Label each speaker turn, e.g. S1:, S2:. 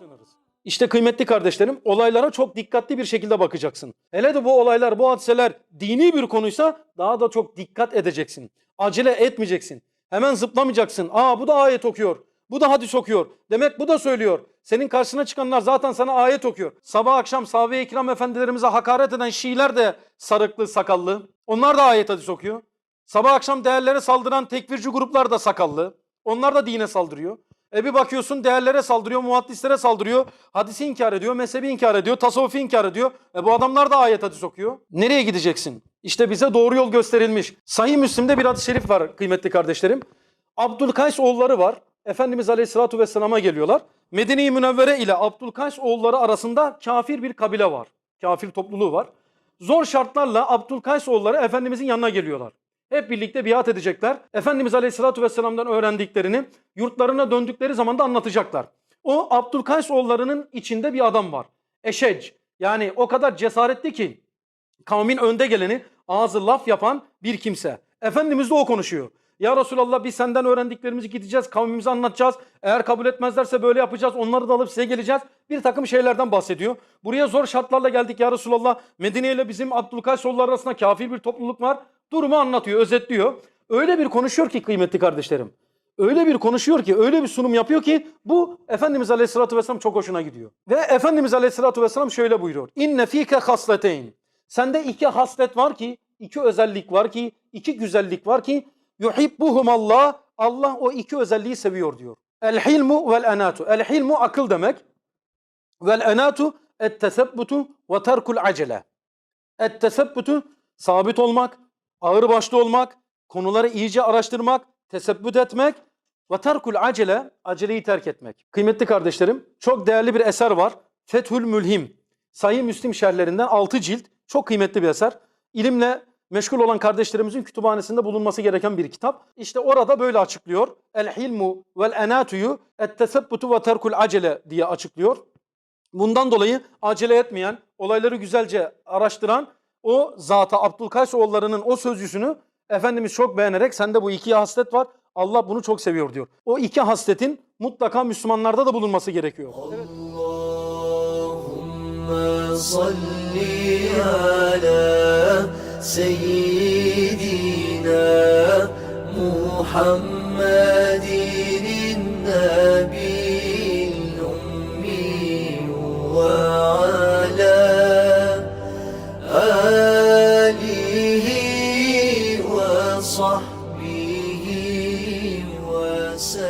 S1: sığınırız. İşte kıymetli kardeşlerim olaylara çok dikkatli bir şekilde bakacaksın. Hele de bu olaylar, bu hadiseler dini bir konuysa daha da çok dikkat edeceksin. Acele etmeyeceksin. Hemen zıplamayacaksın. Aa bu da ayet okuyor. Bu da hadis okuyor. Demek bu da söylüyor. Senin karşına çıkanlar zaten sana ayet okuyor. Sabah akşam sahabe-i kiram efendilerimize hakaret eden Şiiler de sarıklı, sakallı. Onlar da ayet hadis okuyor. Sabah akşam değerlere saldıran tekfirci gruplar da sakallı. Onlar da dine saldırıyor. E bir bakıyorsun değerlere saldırıyor, muhaddislere saldırıyor, hadisi inkar ediyor, mezhebi inkar ediyor, tasavvufu inkar ediyor. E bu adamlar da ayet hadis okuyor. Nereye gideceksin? İşte bize doğru yol gösterilmiş. Sahih Müslim'de bir hadis-i şerif var kıymetli kardeşlerim. Abdülkays oğulları var. Efendimiz Aleyhisselatü Vesselam'a geliyorlar. Medine-i Münevvere ile Abdülkays oğulları arasında kafir bir kabile var. Kafir topluluğu var. Zor şartlarla Abdülkays oğulları Efendimizin yanına geliyorlar. Hep birlikte biat edecekler. Efendimiz Aleyhisselatü Vesselam'dan öğrendiklerini yurtlarına döndükleri zaman da anlatacaklar. O Abdülkays oğullarının içinde bir adam var. Eşec. Yani o kadar cesaretli ki kavmin önde geleni ağzı laf yapan bir kimse. Efendimiz de o konuşuyor. Ya Resulallah biz senden öğrendiklerimizi gideceğiz, kavmimize anlatacağız. Eğer kabul etmezlerse böyle yapacağız, onları da alıp size geleceğiz. Bir takım şeylerden bahsediyor. Buraya zor şartlarla geldik ya Resulallah. Medine ile bizim Abdülkays oğulları arasında kafir bir topluluk var. Durumu anlatıyor, özetliyor. Öyle bir konuşuyor ki kıymetli kardeşlerim. Öyle bir konuşuyor ki, öyle bir sunum yapıyor ki bu Efendimiz Aleyhisselatü Vesselam çok hoşuna gidiyor. Ve Efendimiz Aleyhisselatü Vesselam şöyle buyuruyor. İnne fike hasleteyn. Sende iki haslet var ki, iki özellik var ki, iki güzellik var ki yuhibbuhum Allah. Allah o iki özelliği seviyor diyor. El hilmu vel enatu. El hilmu akıl demek. Vel enatu et tesebbutu ve terkul acele. Et tesebbutu sabit olmak, ağır başlı olmak, konuları iyice araştırmak, tesebbüt etmek ve terkul acele, aceleyi terk etmek. Kıymetli kardeşlerim, çok değerli bir eser var. Fethül Mülhim. Sahih Müslim şerhlerinden 6 cilt. Çok kıymetli bir eser. İlimle meşgul olan kardeşlerimizin kütüphanesinde bulunması gereken bir kitap. İşte orada böyle açıklıyor. El hilmu vel enatuyu et tesebbutu ve terkul acele diye açıklıyor. Bundan dolayı acele etmeyen, olayları güzelce araştıran o zata Abdülkays oğullarının o sözcüsünü Efendimiz çok beğenerek sende bu ikiye haslet var. Allah bunu çok seviyor diyor. O iki hasletin mutlaka Müslümanlarda da bulunması gerekiyor.
S2: Allahümme salli ala seyyidina Muhammed say